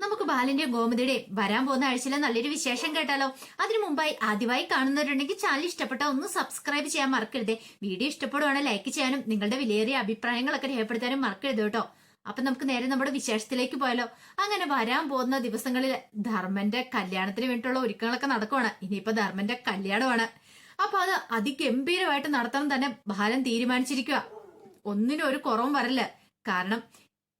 നമുക്ക് ബാലന്റെയും ഗോമതിയുടെയും വരാൻ പോകുന്ന ആഴ്ചയിലെ നല്ലൊരു വിശേഷം കേട്ടാലോ? അതിനു മുമ്പായി ആദ്യമായി കാണുന്നവരുണ്ടെങ്കിൽ ചാനൽ ഇഷ്ടപ്പെട്ട ഒന്ന് സബ്സ്ക്രൈബ് ചെയ്യാൻ മറക്കരുതേ. വീഡിയോ ഇഷ്ടപ്പെടുവാണെങ്കിൽ ലൈക്ക് ചെയ്യാനും നിങ്ങളുടെ വിലയേറിയ അഭിപ്രായങ്ങളൊക്കെ രേഖപ്പെടുത്താനും മറക്കരുത് കേട്ടോ. അപ്പൊ നമുക്ക് നേരെ നമ്മുടെ വിശേഷത്തിലേക്ക് പോയാലോ? അങ്ങനെ വരാൻ പോകുന്ന ദിവസങ്ങളിൽ ധർമ്മന്റെ കല്യാണത്തിന് വേണ്ടിയിട്ടുള്ള ഒരുക്കങ്ങളൊക്കെ നടക്കുവാണ്. ഇനിയിപ്പോ ധർമ്മന്റെ കല്യാണമാണ്. അപ്പൊ അത് അതിഗംഭീരമായിട്ട് നടത്തണം തന്നെ ബാലൻ തീരുമാനിച്ചിരിക്കുക ഒന്നിനും ഒരു കുറവും വരല്ല. കാരണം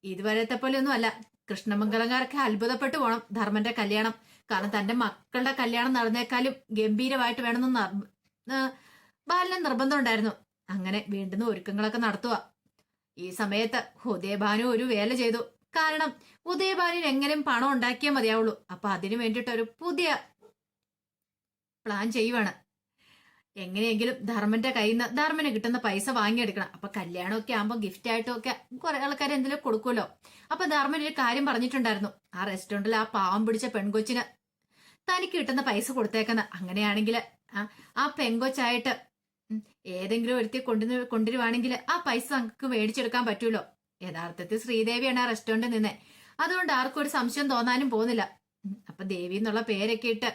ഇതുവരത്തെ പോലെ ഒന്നും അല്ല. കൃഷ്ണമംഗലങ്കാരൊക്കെ അത്ഭുതപ്പെട്ടു പോണം ധർമ്മന്റെ കല്യാണം. കാരണം തന്റെ മക്കളുടെ കല്യാണം നടന്നേക്കാളും ഗംഭീരമായിട്ട് വേണമെന്ന് ബാലിന് നിർബന്ധം ഉണ്ടായിരുന്നു. അങ്ങനെ വീണ്ടും ഒരുക്കങ്ങളൊക്കെ നടത്തുക ഈ സമയത്ത് ഉദയഭാനു ഒരു വേല ചെയ്തു. കാരണം ഉദയഭാനുവിന് എങ്ങനെയും പണം ഉണ്ടാക്കിയാൽ മതിയാവുള്ളൂ. അപ്പൊ അതിനു വേണ്ടിയിട്ട് ഒരു പുതിയ പ്ലാൻ ചെയ്യുവാണ്. എങ്ങനെയെങ്കിലും ധർമ്മന്റെ കയ്യിൽ നിന്ന് ധർമ്മന് കിട്ടുന്ന പൈസ വാങ്ങിയെടുക്കണം. അപ്പൊ കല്യാണമൊക്കെ ആകുമ്പോൾ ഗിഫ്റ്റ് ആയിട്ടൊക്കെ കുറെ ആൾക്കാർ എന്തെങ്കിലും കൊടുക്കുമല്ലോ. അപ്പൊ ധർമ്മൻ ഒരു കാര്യം പറഞ്ഞിട്ടുണ്ടായിരുന്നു. ആ റെസ്റ്റോറന്റിൽ ആ പാവം പിടിച്ച പെൺകൊച്ചിന് തനിക്ക് കിട്ടുന്ന പൈസ കൊടുത്തേക്കുന്ന. അങ്ങനെയാണെങ്കിൽ ആ പെൺകൊച്ചായിട്ട് ഏതെങ്കിലും ഒരുത്തി കൊണ്ടു കൊണ്ടുവരുവാണെങ്കിൽ ആ പൈസ നമുക്ക് മേടിച്ചെടുക്കാൻ പറ്റൂലോ? യഥാർത്ഥത്തിൽ ശ്രീദേവിയാണ് ആ റെസ്റ്റോറന്റിൽ നിന്നെ. അതുകൊണ്ട് ആർക്കും ഒരു സംശയം തോന്നാനും പോകുന്നില്ല. അപ്പൊ ദേവി എന്നുള്ള പേരൊക്കെ ഇട്ട്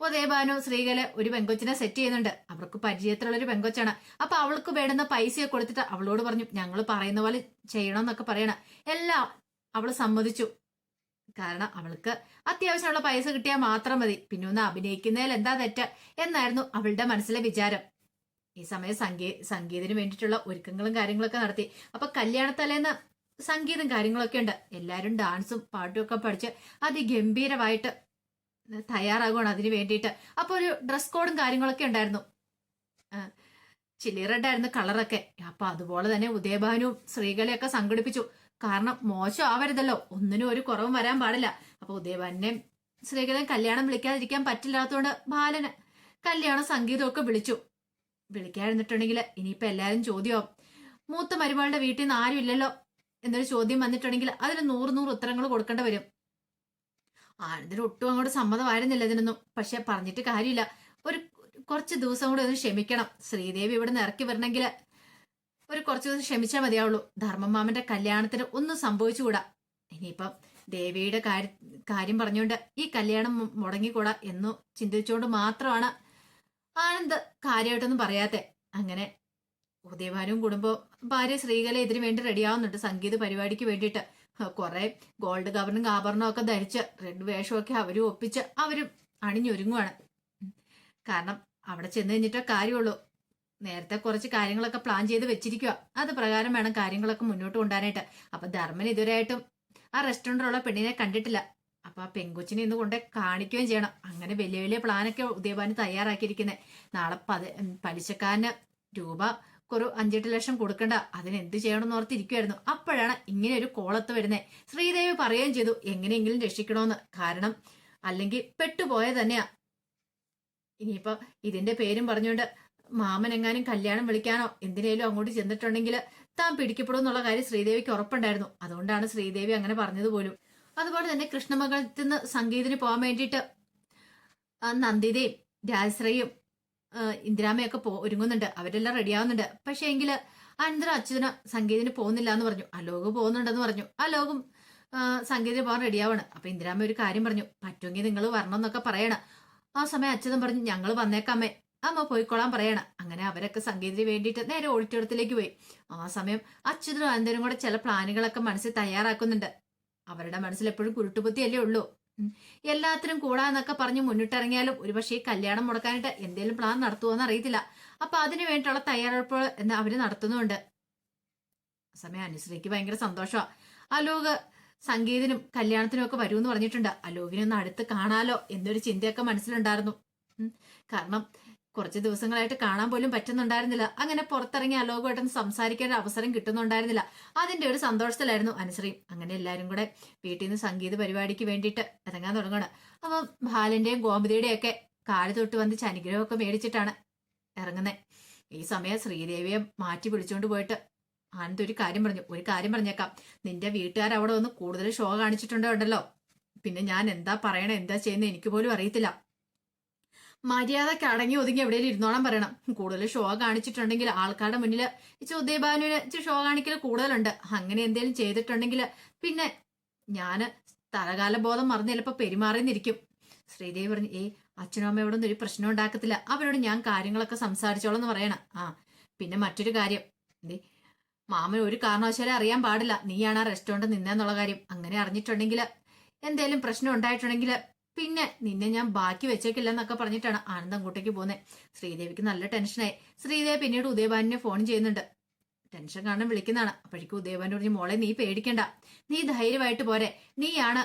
ഉദയഭാനു ശ്രീകല ഒരു പെങ്കൊച്ചിനെ സെറ്റ് ചെയ്യുന്നുണ്ട്. അവർക്ക് പരിചയത്തിലുള്ള ഒരു പെങ്കൊച്ചാണ്. അപ്പൊ അവൾക്ക് വേണ്ടുന്ന പൈസയൊക്കെ കൊടുത്തിട്ട് അവളോട് പറഞ്ഞു ഞങ്ങൾ പറയുന്ന പോലെ ചെയ്യണം എന്നൊക്കെ പറയണം. എല്ലാം അവൾ സമ്മതിച്ചു. കാരണം അവൾക്ക് അത്യാവശ്യമുള്ള പൈസ കിട്ടിയാൽ മാത്രം മതി. പിന്നെ ഒന്ന് അഭിനയിക്കുന്നതിൽ എന്താ തെറ്റ് എന്നായിരുന്നു അവളുടെ മനസ്സിലെ വിചാരം. ഈ സമയം സംഗീ സംഗീതത്തിന് വേണ്ടിയിട്ടുള്ള ഒരുക്കങ്ങളും കാര്യങ്ങളൊക്കെ നടത്തി. അപ്പൊ കല്യാണത്തലേന്ന് സംഗീതം കാര്യങ്ങളൊക്കെ ഉണ്ട്. എല്ലാവരും ഡാൻസും പാട്ടും ഒക്കെ പഠിച്ച് അതിഗംഭീരമായിട്ട് തയ്യാറാകുവാണ് അതിന് വേണ്ടിയിട്ട്. അപ്പോൾ ഒരു ഡ്രസ് കോഡും കാര്യങ്ങളൊക്കെ ഉണ്ടായിരുന്നു. ചില്ലി റെഡ് ആയിരുന്നു കളറൊക്കെ അപ്പൊ അതുപോലെ തന്നെ ഉദയഭാനുവും ശ്രീകലയൊക്കെ സംഘടിപ്പിച്ചു. കാരണം മോശം ആവരുതല്ലോ. ഒന്നിനും ഒരു കുറവും വരാൻ പാടില്ല. അപ്പൊ ഉദയഭാനെ ശ്രീകലൻ കല്യാണം വിളിക്കാതിരിക്കാൻ പറ്റില്ലാത്തതുകൊണ്ട് ബാലന് കല്യാണ സംഗീതമൊക്കെ വിളിച്ചു. വിളിക്കാതിരുന്നിട്ടുണ്ടെങ്കിൽ ഇനിയിപ്പോ എല്ലാരും ചോദ്യമാവും. മൂത്ത മരുമകളുടെ വീട്ടിൽ നിന്ന് ആരും ഇല്ലല്ലോ എന്നൊരു ചോദ്യം വന്നിട്ടുണ്ടെങ്കിൽ അതിന് നൂറ് നൂറ് ഉത്തരങ്ങൾ കൊടുക്കേണ്ടി വരും. ആനന്ദിന് ഒട്ടും അങ്ങോട്ട് സമ്മതമായിരുന്നില്ല ഇതിനൊന്നും. പക്ഷെ പറഞ്ഞിട്ട് കാര്യമില്ല. ഒരു കുറച്ച് ദിവസം കൂടെ ഒന്ന് ക്ഷമിക്കണം. ശ്രീദേവി ഇവിടെ നിന്ന് ഇറക്കി വരണമെങ്കിൽ ഒരു കുറച്ച് ദിവസം ക്ഷമിച്ചാൽ മതിയാവുള്ളൂ. ധർമ്മമാമന്റെ കല്യാണത്തിന് ഒന്നും സംഭവിച്ചുകൂടാ. ഇനിയിപ്പം ദേവിയുടെ കാര്യം പറഞ്ഞുകൊണ്ട് ഈ കല്യാണം മുടങ്ങിക്കൂടാ എന്നു ചിന്തിച്ചുകൊണ്ട് മാത്രമാണ് ആനന്ദ് കാര്യമായിട്ടൊന്നും പറയാത്തെ. അങ്ങനെ ഉദയഭാനും കുടുംബവും ഭാര്യ ശ്രീകല ഇതിനു വേണ്ടി റെഡിയാവുന്നുണ്ട് സംഗീത പരിപാടിക്ക് വേണ്ടിയിട്ട്. കുറെ ഗോൾഡ് കവറിനും ആഭരണവും ഒക്കെ ധരിച്ച് റെഡ് വേഷമൊക്കെ അവരും ഒപ്പിച്ച് അവരും അണിഞ്ഞൊരുങ്ങുവാണ്. കാരണം അവിടെ ചെന്ന് കഴിഞ്ഞിട്ടേ കാര്യമുള്ളൂ. നേരത്തെ കുറച്ച് കാര്യങ്ങളൊക്കെ പ്ലാൻ ചെയ്ത് വെച്ചിരിക്കുക അത് പ്രകാരം വേണം കാര്യങ്ങളൊക്കെ മുന്നോട്ട് കൊണ്ടുപോകാനായിട്ട് അപ്പൊ ധർമ്മൻ ഇതുവരെയായിട്ടും ആ റെസ്റ്റോറന്റിലുള്ള പെണ്ണിനെ കണ്ടിട്ടില്ല. അപ്പൊ ആ പെങ്കൊച്ചിനെ ഇന്ന് കൊണ്ട് കാണിക്കുകയും ചെയ്യണം. അങ്ങനെ വലിയ വലിയ പ്ലാനൊക്കെ ഉദയഭാന് തയ്യാറാക്കിയിരിക്കുന്നത് നാളെ പത് പലിശക്കാരന് രൂപ ഒരു അഞ്ചെട്ട് ലക്ഷം കൊടുക്കണ്ട. അതിന് എന്ത് ചെയ്യണമെന്ന് ഓർത്തിരിക്കുമായിരുന്നു അപ്പോഴാണ് ഇങ്ങനെ ഒരു കോളത്ത് വരുന്നത് ശ്രീദേവി പറയുകയും ചെയ്തു എങ്ങനെയെങ്കിലും രക്ഷിക്കണമെന്ന് കാരണം അല്ലെങ്കിൽ പെട്ടുപോയ തന്നെയാ. ഇനിയിപ്പോ ഇതിന്റെ പേരും പറഞ്ഞുകൊണ്ട് മാമൻ എങ്ങാനും കല്യാണം വിളിക്കാനോ എന്തിനേലും അങ്ങോട്ട് ചെന്നിട്ടുണ്ടെങ്കിൽ താൻ പിടിക്കപ്പെടും എന്നുള്ള കാര്യം ശ്രീദേവിക്ക് ഉറപ്പുണ്ടായിരുന്നു. അതുകൊണ്ടാണ് ശ്രീദേവി അങ്ങനെ പറഞ്ഞത് പോലും അതുപോലെ തന്നെ കൃഷ്ണമംഗലത്തിൽ സംഗീതിന് പോകാൻ വേണ്ടിയിട്ട് നന്ദിതയും രാജശ്രീയും ഇന്ദിരാമയൊക്കെ പോ ഒരുങ്ങുന്നുണ്ട്. അവരെല്ലാം റെഡിയാവുന്നുണ്ട് പക്ഷേ എങ്കിൽ അനന്തരം അച്യുതന് സംഗീതിന് പോകുന്നില്ല എന്ന് പറഞ്ഞു. അലോക് പോകുന്നുണ്ടെന്ന് പറഞ്ഞു. അലോകും സംഗീതിന് പോകാൻ റെഡിയാവാണ് അപ്പൊ ഇന്ദിരാമ ഒരു കാര്യം പറഞ്ഞു. പറ്റുമെങ്കിൽ നിങ്ങൾ വരണം എന്നൊക്കെ പറയണം. ആ സമയം അച്യുതൻ പറഞ്ഞു ഞങ്ങൾ വന്നേക്കാമേ. അമ്മ പോയിക്കോളാൻ പറയണം. അങ്ങനെ അവരൊക്കെ സംഗീതത്തിന് വേണ്ടിയിട്ട് നേരെ ഓഡിറ്റോറിയത്തിലേക്ക് പോയി. ആ സമയം അച്യുതനും അനന്തരും കൂടെ ചില പ്ലാനുകളൊക്കെ മനസ്സിൽ തയ്യാറാക്കുന്നുണ്ട്. അവരുടെ മനസ്സിൽ എപ്പോഴും കുരുട്ടുബുദ്ധിയല്ലേ ഉള്ളൂ. എല്ലാത്തിനും കൂടാന്നൊക്കെ പറഞ്ഞ് മുന്നിട്ടിറങ്ങിയാലും ഒരുപക്ഷെ ഈ കല്യാണം മുടക്കാനായിട്ട് എന്തെങ്കിലും പ്ലാൻ നടത്തുമോന്ന് അറിയത്തില്ല. അപ്പൊ അതിനു വേണ്ടിയുള്ള തയ്യാറെടുപ്പ് എന്ന് അവർ നടത്തുന്നുണ്ട്. സമയം അനുശ്രീക്ക് ഭയങ്കര സന്തോഷമാണ് അലോക് സംഗീതനും കല്യാണത്തിനും ഒക്കെ വരുമെന്ന് പറഞ്ഞിട്ടുണ്ട്. അലോകിനെ ഒന്ന് അടുത്ത് കാണാലോ എന്നൊരു ചിന്തയൊക്കെ മനസ്സിലുണ്ടായിരുന്നു. കാരണം കുറച്ച് ദിവസങ്ങളായിട്ട് കാണാൻ പോലും പറ്റുന്നുണ്ടായിരുന്നില്ല. അങ്ങനെ പുറത്തിറങ്ങി അലോകമായിട്ടൊന്ന് സംസാരിക്കാൻ അവസരം കിട്ടുന്നുണ്ടായിരുന്നില്ല. അതിന്റെ ഒരു സന്തോഷത്തിലായിരുന്നു അനുശ്രീ. അങ്ങനെ എല്ലാവരും കൂടെ വീട്ടിൽ നിന്ന് സംഗീത പരിപാടിക്ക് വേണ്ടിയിട്ട് ഇറങ്ങാൻ തുടങ്ങണം അപ്പം ബാലന്റെയും ഗോമതിയുടെയും ഒക്കെ കാൽ തൊട്ട് വന്നിച്ച് അനുഗ്രഹമൊക്കെ മേടിച്ചിട്ടാണ് ഇറങ്ങുന്നത് ഈ സമയം ശ്രീദേവിയെ മാറ്റി പിടിച്ചുകൊണ്ട് പോയിട്ട് ആനന്ദ് ഒരു കാര്യം പറഞ്ഞു. ഒരു കാര്യം പറഞ്ഞേക്കാം. നിന്റെ വീട്ടുകാർ അവിടെ വന്ന് കൂടുതൽ ഷോ കാണിച്ചിട്ടുണ്ടോ ഉണ്ടല്ലോ? പിന്നെ ഞാൻ എന്താ പറയണേ? എന്താ ചെയ്യുന്നത് എനിക്ക് പോലും അറിയത്തില്ല. മര്യാദയ്ക്ക് അടങ്ങി ഒതുങ്ങി എവിടെയെങ്കിലും ഇരുന്നോളാൻ പറയണം. കൂടുതൽ ഷോ കാണിച്ചിട്ടുണ്ടെങ്കിൽ ആൾക്കാരുടെ മുന്നിൽ ഉദയഭാനുവിന് ഷോ കാണിക്കൽ കൂടുതലുണ്ട്. അങ്ങനെ എന്തെങ്കിലും ചെയ്തിട്ടുണ്ടെങ്കിൽ പിന്നെ ഞാൻ തലകാല ബോധം മറന്ന് ചിലപ്പോൾ പെരുമാറിന്നിരിക്കും. ശ്രീദേവി പറഞ്ഞു ഏ അച്ഛനും അമ്മയോടൊന്നും ഒരു പ്രശ്നം ഉണ്ടാക്കത്തില്ല. അവരോട് ഞാൻ കാര്യങ്ങളൊക്കെ സംസാരിച്ചോളാം എന്ന് പറയണം. ആ പിന്നെ മറ്റൊരു കാര്യം. എന്തേ മാമൻ ഒരു കാരണവശാലും അറിയാൻ പാടില്ല. നീയാണ് ആ റെസ്റ്റോറന്റ് നിന്നെന്നുള്ള കാര്യം. അങ്ങനെ അറിഞ്ഞിട്ടുണ്ടെങ്കിൽ എന്തേലും പ്രശ്നം ഉണ്ടായിട്ടുണ്ടെങ്കിൽ പിന്നെ നിന്നെ ഞാൻ ബാക്കി വെച്ചേക്കില്ല എന്നൊക്കെ പറഞ്ഞിട്ടാണ് ആനന്ദ് അങ്ങോട്ടേക്ക് പോകുന്നത് ശ്രീദേവിക്ക് നല്ല ടെൻഷനായി. ശ്രീദേവി പിന്നീട് ഉദയഭാനിനെ ഫോൺ ചെയ്യുന്നുണ്ട്. ടെൻഷൻ കാരണം വിളിക്കുന്നതാണ്. അപ്പോഴേക്കും ഉദയഭാനു പറഞ്ഞു മോളെ നീ പേടിക്കണ്ട. നീ ധൈര്യമായിട്ട് പോരെ. നീയാണ്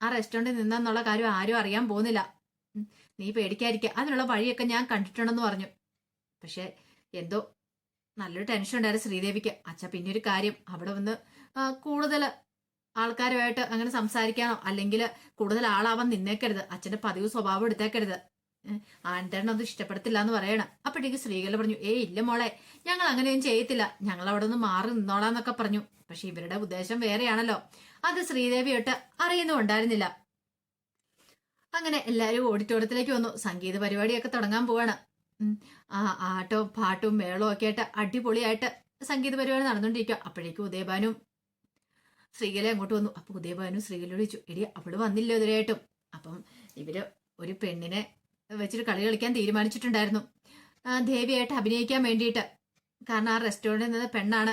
ആ റെസ്റ്റോറന്റിൽ നിന്നെന്നുള്ള കാര്യം ആരും അറിയാൻ പോകുന്നില്ല. നീ പേടിക്കാതിരിക്കുക അതിനുള്ള വഴിയൊക്കെ ഞാൻ കണ്ടിട്ടുണ്ടെന്ന് പറഞ്ഞു. പക്ഷേ എന്തോ നല്ലൊരു ടെൻഷൻ ഉണ്ടായിരുന്നു ശ്രീദേവിക്ക്. അച്ഛ പിന്നെ ഒരു കാര്യം. അവിടെ വന്ന് കൂടുതൽ ആൾക്കാരുമായിട്ട് അങ്ങനെ സംസാരിക്കാനോ അല്ലെങ്കിൽ കൂടുതൽ ആളാവാൻ നിന്നേക്കരുത്. അച്ഛന്റെ പതിവ് സ്വഭാവം എടുത്തേക്കരുത്. ആന്റേട്ടൻ അത് ഇഷ്ടപ്പെടത്തില്ല എന്ന് പറയണം. അപ്പോഴേക്ക് സ്ത്രീകൾ പറഞ്ഞു ഏയ് ഇല്ല മോളെ ഞങ്ങൾ അങ്ങനെയൊന്നും ചെയ്യത്തില്ല. ഞങ്ങൾ അവിടെ നിന്ന് മാറി നിന്നോളാന്നൊക്കെ പറഞ്ഞു. പക്ഷെ ഇവരുടെ ഉദ്ദേശം വേറെയാണല്ലോ. അത് ശ്രീദേവിയൊട്ട് അറിയുന്നുണ്ടായിരുന്നില്ല അങ്ങനെ എല്ലാവരും ഓഡിറ്റോറിയത്തിലേക്ക് വന്നു. സംഗീത പരിപാടിയൊക്കെ തുടങ്ങാൻ പോവാണ്. ആ ആട്ടവും പാട്ടും മേളവും ഒക്കെ ആയിട്ട് അടിപൊളിയായിട്ട് സംഗീത പരിപാടി നടന്നുകൊണ്ടിരിക്കുക അപ്പോഴേക്കും ഉദയഭാനും ശ്രീകല അങ്ങോട്ട് വന്നു. അപ്പൊ ഉദയഭവനും ശ്രീകലോട് ചോദിച്ചു എടി അവൾ വന്നില്ല ഇതിലായിട്ടും അപ്പം ഇവർ ഒരു പെണ്ണിനെ വെച്ചിട്ട് കളി കളിക്കാൻ തീരുമാനിച്ചിട്ടുണ്ടായിരുന്നു. ദേവിയായിട്ട് അഭിനയിക്കാൻ വേണ്ടിയിട്ട്. കാരണം ആ റെസ്റ്റോറന്റിൽ നിന്ന് പെണ്ണാണ്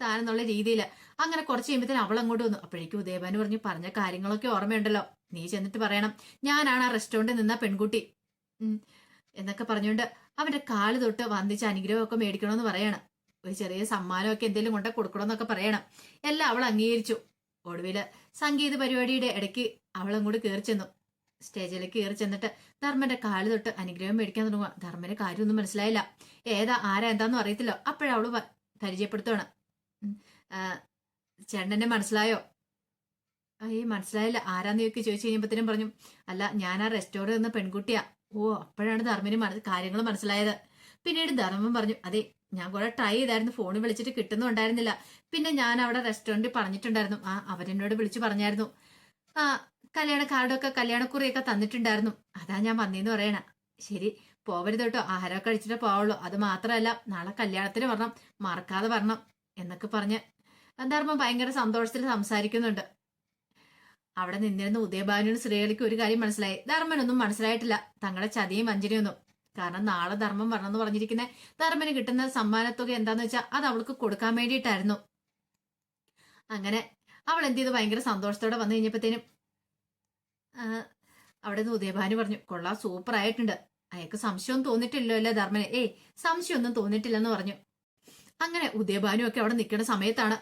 താനെന്നുള്ള രീതിയിൽ അങ്ങനെ കുറച്ച് കഴിയുമ്പോഴത്തേന് അവൾ അങ്ങോട്ട് വന്നു. അപ്പോഴേക്കും ഉദയഭാനു പറഞ്ഞു പറഞ്ഞ കാര്യങ്ങളൊക്കെ ഓർമ്മയുണ്ടല്ലോ. നീ ചെന്നിട്ട് പറയണം. ഞാനാണ് ആ റെസ്റ്റോറന്റിൽ നിന്ന പെൺകുട്ടി. എന്നൊക്കെ പറഞ്ഞുകൊണ്ട് അവന്റെ കാൽ തൊട്ട് വന്ദിച്ച് അനുഗ്രഹമൊക്കെ മേടിക്കണമെന്ന് പറയണം. ഒരു ചെറിയ സമ്മാനമൊക്കെ എന്തെങ്കിലും കൊണ്ട് കൊടുക്കണമെന്നൊക്കെ പറയണം. എല്ലാം അവൾ അംഗീകരിച്ചു. ഒടുവിൽ സംഗീത പരിപാടിയുടെ ഇടയ്ക്ക് അവളും കൂടി കയറി ചെന്നു. സ്റ്റേജിലേക്ക് കയറി ചെന്നിട്ട് ധർമ്മന്റെ കാൽ തൊട്ട് അനുഗ്രഹം മേടിക്കാൻ തുടങ്ങുക ധർമ്മന് കാര്യമൊന്നും മനസ്സിലായില്ല. ഏതാ ആരാ എന്താന്നും അറിയത്തില്ല. അപ്പോഴവൾ പരിചയപ്പെടുത്തുവാണ്. ചേട്ടനെ മനസ്സിലായോ? ഈ മനസ്സിലായില്ല. ആരാന്ന് ചോദിക്കി ചോദിച്ചു കഴിഞ്ഞപ്പോഴത്തേനും പറഞ്ഞു അല്ല ഞാൻ ആ റെസ്റ്റോറന്റ് നിന്ന് പെൺകുട്ടിയാ. ഓ അപ്പോഴാണ് ധർമ്മന് മന- കാര്യങ്ങൾ മനസ്സിലായത്. പിന്നീട് ധർമ്മം പറഞ്ഞു അതെ ഞാൻ കുറെ ട്രൈ ചെയ്തായിരുന്നു ഫോണിൽ വിളിച്ചിട്ട് കിട്ടുന്നുണ്ടായിരുന്നില്ല പിന്നെ ഞാൻ അവിടെ റെസ്റ്റോറന്റിൽ പറഞ്ഞിട്ടുണ്ടായിരുന്നു. ആ അവരെന്നോട് വിളിച്ചു പറഞ്ഞായിരുന്നു. ആ കല്യാണ കാർഡൊക്കെ കല്യാണക്കുറിയൊക്കെ തന്നിട്ടുണ്ടായിരുന്നു. അതാ ഞാൻ വന്നേന്ന് പറയണ. ശരി പോവരുത് കേട്ടോ. ആഹാരമൊക്കെ കഴിച്ചിട്ട് പോവുള്ളൂ. അത് മാത്രമല്ല നാളെ കല്യാണത്തിന് വരണം. മറക്കാതെ വരണം എന്നൊക്കെ പറഞ്ഞ് ധർമ്മം ഭയങ്കര സന്തോഷത്തിൽ സംസാരിക്കുന്നുണ്ട്. അവിടെ നിന്നിരുന്ന ഉദയഭാനുവിനും സ്ത്രീകൾക്ക് ഒരു കാര്യം മനസ്സിലായി. ധർമ്മനൊന്നും മനസ്സിലായിട്ടില്ല. തങ്ങളുടെ ചതിയും വഞ്ചനയൊന്നും. കാരണം നാളെ ധർമ്മം വരണമെന്ന് പറഞ്ഞിരിക്കുന്ന ധർമ്മന് കിട്ടുന്ന സമ്മാനത്തുക എന്താന്ന് വെച്ചാൽ അത് അവൾക്ക് കൊടുക്കാൻ വേണ്ടിയിട്ടായിരുന്നു. അങ്ങനെ അവൾ എന്ത് ചെയ്തു? ഭയങ്കര സന്തോഷത്തോടെ വന്നു കഴിഞ്ഞപ്പോഴത്തേനും അവിടെ നിന്ന് ഉദയഭാനു പറഞ്ഞു കൊള്ളാം സൂപ്പർ ആയിട്ടുണ്ട്. അയാൾക്ക് സംശയം തോന്നിട്ടില്ലല്ലോ അല്ലേ ധർമ്മന്. ഏയ് സംശയമൊന്നും തോന്നിട്ടില്ലെന്ന് പറഞ്ഞു. അങ്ങനെ ഉദയഭാനു ഒക്കെ അവിടെ നിൽക്കുന്ന സമയത്താണ്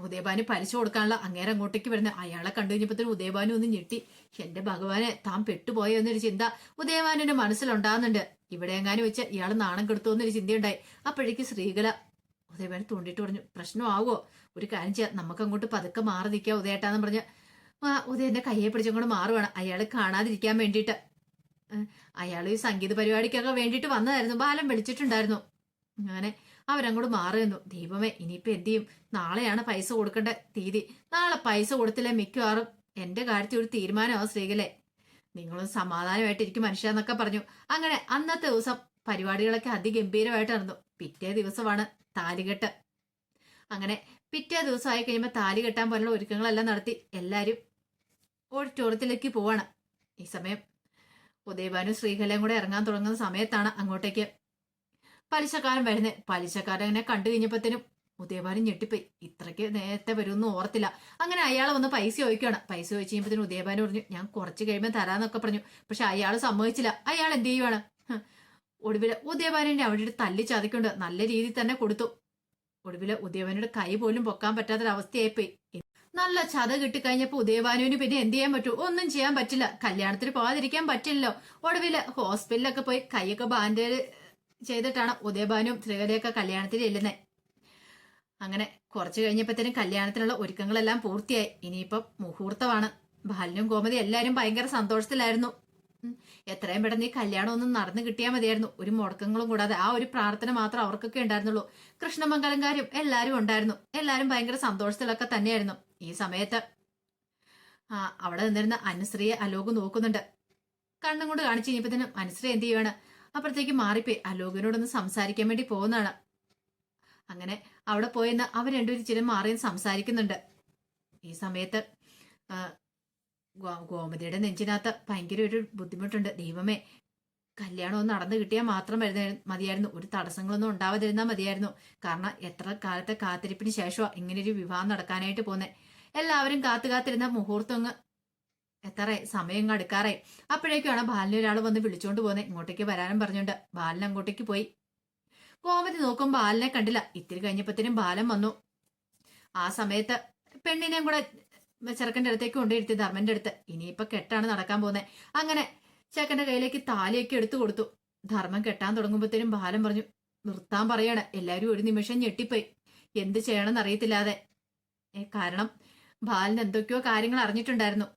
ഉദയഭാനു പലിശ കൊടുക്കാനുള്ള അങ്ങേരെ അങ്ങോട്ടേക്ക് വരുന്ന അയാളെ കണ്ടു കഴിഞ്ഞപ്പോൾ ഉദയഭാനു ഒന്ന് ഞെട്ടി. എന്റെ ഭഗവാനെ താൻ പെട്ടുപോയോ എന്നൊരു ചിന്ത ഉദയഭാനുവിന്റെ മനസ്സിലുണ്ടാകുന്നുണ്ട് ഇവിടെ എങ്ങാനും വെച്ച് ഇയാൾ നാണം കെടുത്തു എന്നൊരു ചിന്തയുണ്ടായി. അപ്പോഴേക്ക് ശ്രീകല ഉദയഭാനു തോണ്ടിട്ട് പറഞ്ഞു പ്രശ്നമാവോ? ഒരു കാര്യം ചെയ്യാം. നമുക്ക് അങ്ങോട്ട് പതുക്കെ മാറി നിൽക്കാം ഉദയേട്ടാന്ന് പറഞ്ഞ. ഉദയന്റെ കയ്യെ പിടിച്ചങ്ങോട്ട് മാറുവാണ്. അയാൾ കാണാതിരിക്കാൻ വേണ്ടിയിട്ട്. അയാൾ ഈ സംഗീത പരിപാടിക്കൊക്കെ വേണ്ടിയിട്ട് വന്നതായിരുന്നു. ബാലം വിളിച്ചിട്ടുണ്ടായിരുന്നു. അങ്ങനെ അവരങ്ങോട്ട് മാറുന്നു ദൈവമേ ഇനിയിപ്പോ എന്ത് ചെയ്യും? നാളെയാണ് പൈസ കൊടുക്കേണ്ട തീയതി. നാളെ പൈസ കൊടുത്തില്ലേ മിക്കവാറും? എന്റെ കാര്യത്തിൽ ഒരു തീരുമാനമാവും സ്ത്രീകളെ നിങ്ങളും സമാധാനമായിട്ടിരിക്കും മനുഷ്യ എന്നൊക്കെ പറഞ്ഞു. അങ്ങനെ അന്നത്തെ ദിവസം പരിപാടികളൊക്കെ അതിഗംഭീരമായിട്ട് നടന്നു പിറ്റേ ദിവസമാണ് താലികെട്ട് അങ്ങനെ പിറ്റേ ദിവസം ആയി കഴിയുമ്പോൾ താലി കെട്ടാൻ പോലുള്ള ഒരുക്കങ്ങളെല്ലാം നടത്തി. എല്ലാവരും ഓഡിറ്റോറിയത്തിലേക്ക് പോവാണ്. ഈ സമയം ഉദയഭാനും ശ്രീകലയും കൂടെ ഇറങ്ങാൻ തുടങ്ങുന്ന സമയത്താണ് അങ്ങോട്ടേക്ക്. പലിശക്കാരൻ വരുന്നത് പലിശക്കാരനെ കണ്ടു കഴിഞ്ഞപ്പോഴത്തേനും ഉദയഭാനും ഞെട്ടിപ്പോയി. ഇത്രയ്ക്ക് നേരത്തെ വരുമെന്ന് ഓർത്തില്ല. അങ്ങനെ അയാൾ വന്ന് പൈസ ചോദിക്കുകയാണ്. പൈസ ചോദിച്ചു കഴിയുമ്പോഴത്തേനും ഉദയഭാനു പറഞ്ഞു ഞാൻ കുറച്ച് കഴിയുമ്പോൾ തരാന്നൊക്കെ പറഞ്ഞു. പക്ഷെ അയാൾ സമ്മതിച്ചില്ല. അയാൾ എന്ത് ചെയ്യുവാണ്? ഹ്. ഒടുവിൽ ഉദയഭാനുവിന്റെ അവിടെ തല്ലി ചതിക്കൊണ്ട് നല്ല രീതിയിൽ തന്നെ കൊടുത്തു. ഒടുവിൽ ഉദയഭാനുയുടെ കൈ പോലും പൊക്കാൻ പറ്റാത്തൊരവസ്ഥയായിപ്പോയി. നല്ല ചത കിട്ടിക്കഴിഞ്ഞപ്പോ ഉദയഭാനുവിന് പിന്നെ എന്ത് ചെയ്യാൻ പറ്റൂ? ഒന്നും ചെയ്യാൻ പറ്റില്ല. കല്യാണത്തിന് പോകാതിരിക്കാൻ പറ്റില്ലല്ലോ. ഒടുവിൽ ഹോസ്പിറ്റലിലൊക്കെ പോയി കൈയൊക്കെ ബാൻഡേജ് ചെയ്തിട്ടാണ് ഉദയഭാനും ശ്രീകലയൊക്കെ കല്യാണത്തിൽ ചെല്ലുന്നത് അങ്ങനെ കുറച്ച് കഴിഞ്ഞപ്പോഴത്തേനും കല്യാണത്തിനുള്ള ഒരുക്കങ്ങളെല്ലാം പൂർത്തിയായി. ഇനിയിപ്പം മുഹൂർത്തമാണ്. ബാലിനും ഗോമതി എല്ലാവരും ഭയങ്കര സന്തോഷത്തിലായിരുന്നു. എത്രയും പെട്ടെന്ന് ഈ കല്യാണം ഒന്നും നടന്നു കിട്ടിയാൽ മതിയായിരുന്നു. ഒരു മുടക്കങ്ങളും കൂടാതെ ആ ഒരു പ്രാർത്ഥന മാത്രം അവർക്കൊക്കെ ഉണ്ടായിരുന്നുള്ളൂ. കൃഷ്ണമംഗലംകാരും എല്ലാവരും ഉണ്ടായിരുന്നു. എല്ലാവരും ഭയങ്കര സന്തോഷത്തിലൊക്കെ തന്നെയായിരുന്നു. ഈ സമയത്ത് ആ അവിടെ നിന്നിരുന്ന അനുശ്രീയെ അലോക് നോക്കുന്നുണ്ട്. കണ്ണും കൊണ്ട് കാണിച്ചു കഴിഞ്ഞപ്പോഴത്തേനും അനുശ്രീ എന്ത് ചെയ്യുവാണ്? അപ്പുറത്തേക്ക് മാറിപ്പോയി. അലോകനോടൊന്ന് സംസാരിക്കാൻ വേണ്ടി പോകുന്നതാണ്. അങ്ങനെ അവിടെ പോയെന്ന് അവർ രണ്ടുപേരും ചില മാറിയും സംസാരിക്കുന്നുണ്ട്. ഈ സമയത്ത് ഗോമതിയുടെ നെഞ്ചിനകത്ത് ഭയങ്കര ഒരു ബുദ്ധിമുട്ടുണ്ട്. ദൈവമേ കല്യാണം ഒന്ന് നടന്നു കിട്ടിയാൽ മാത്രം മതിയായിരുന്നു. ഒരു തടസ്സങ്ങളൊന്നും ഉണ്ടാവാതിരുന്നാൽ മതിയായിരുന്നു. കാരണം എത്ര കാലത്തെ കാത്തിരിപ്പിന് ശേഷമാണ് ഇങ്ങനെ ഒരു വിവാഹം നടക്കാനായിട്ട് പോന്നെ. എല്ലാവരും കാത്തു കാത്തിരുന്ന മുഹൂർത്തം അങ്ങ് എത്രയായി സമയം അടുക്കാറായി അപ്പോഴേക്കുമാണ് ബാലിനെ ഒരാൾ വന്ന് വിളിച്ചോണ്ട് പോന്നെ. ഇങ്ങോട്ടേക്ക് വരാനും പറഞ്ഞോണ്ട്. ബാലൻ അങ്ങോട്ടേക്ക് പോയി. ഗോമതി നോക്കും ബാലനെ കണ്ടില്ല. ഇത്തിരി കഴിഞ്ഞപ്പത്തിനും ബാലൻ വന്നു. ആ സമയത്ത് പെണ്ണിനെയും കൂടെ ചെറുക്കന്റെ അടുത്തേക്ക് കൊണ്ടിരുത്തി ധർമ്മന്റെ അടുത്ത്. ഇനിയിപ്പൊ കെട്ടാണ് നടക്കാൻ പോകുന്നത് അങ്ങനെ ചേക്കന്റെ കയ്യിലേക്ക് താലിയൊക്കെ എടുത്തു കൊടുത്തു. ധർമ്മം കെട്ടാൻ തുടങ്ങുമ്പോഴത്തേനും ബാലൻ പറഞ്ഞു നിർത്താൻ പറയാണ്. എല്ലാവരും ഒരു നിമിഷം ഞെട്ടിപ്പോയി. എന്ത് ചെയ്യണമെന്ന് അറിയത്തില്ലാതെ. കാരണം ബാലൻ എന്തൊക്കെയോ കാര്യങ്ങൾ അറിഞ്ഞിട്ടുണ്ടായിരുന്നു.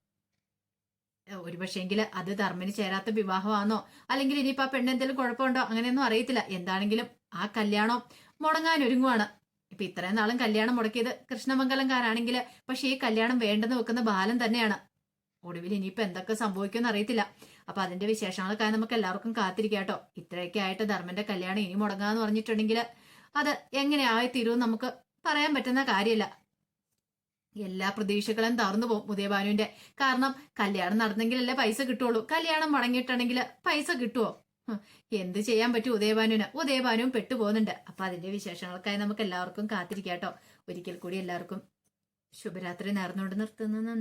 ഏ, ഒരു പക്ഷേങ്കിൽ അത് ധർമ്മന് ചേരാത്ത വിവാഹമാണോ? അല്ലെങ്കിൽ ഇനിയിപ്പോ ആ പെണ്ണ് എന്തെങ്കിലും കുഴപ്പമുണ്ടോ? അങ്ങനെയൊന്നും അറിയത്തില്ല. എന്താണെങ്കിലും ആ കല്യാണം മുടങ്ങാൻ ഒരുങ്ങുവാണ് ഇപ്പൊ ഇത്രയും നാളും കല്യാണം മുടക്കിയത് കൃഷ്ണമംഗലംകാരാണെങ്കിൽ പക്ഷെ ഈ കല്യാണം വേണ്ടെന്ന് വെക്കുന്ന ബാലൻ തന്നെയാണ്. ഒടുവിൽ ഇനിയിപ്പോ എന്തൊക്കെ സംഭവിക്കുമെന്ന് അറിയത്തില്ല. അപ്പൊ അതിന്റെ വിശേഷങ്ങളൊക്കെ നമുക്ക് എല്ലാവർക്കും കാത്തിരിക്കാം കേട്ടോ. ഇത്രയൊക്കെ ആയിട്ട് ധർമ്മന്റെ കല്യാണം ഇനി മുടങ്ങാന്ന് പറഞ്ഞിട്ടുണ്ടെങ്കിൽ അത് എങ്ങനെയായി തീരുമെന്ന് നമുക്ക് പറയാൻ പറ്റുന്ന കാര്യമല്ല. എല്ലാ പ്രതീക്ഷകളും തറന്നു പോകും ഉദയഭാനുവിന്റെ കാരണം കല്യാണം നടന്നെങ്കിലല്ലേ പൈസ കിട്ടുള്ളൂ. കല്യാണം മുടങ്ങിയിട്ടുണ്ടെങ്കിൽ പൈസ കിട്ടുമോ എന്ത് ചെയ്യാൻ പറ്റും ഉദയഭാനുവിന് ഉദയഭാനുവും പെട്ടുപോകുന്നുണ്ട്. അപ്പൊ അതിന്റെ വിശേഷങ്ങൾക്കായി നമുക്ക് എല്ലാവർക്കും കാത്തിരിക്കാട്ടോ ഒരിക്കൽ കൂടി എല്ലാവർക്കും ശുഭരാത്രി നേർന്നുകൊണ്ട് നിർത്തുന്നു.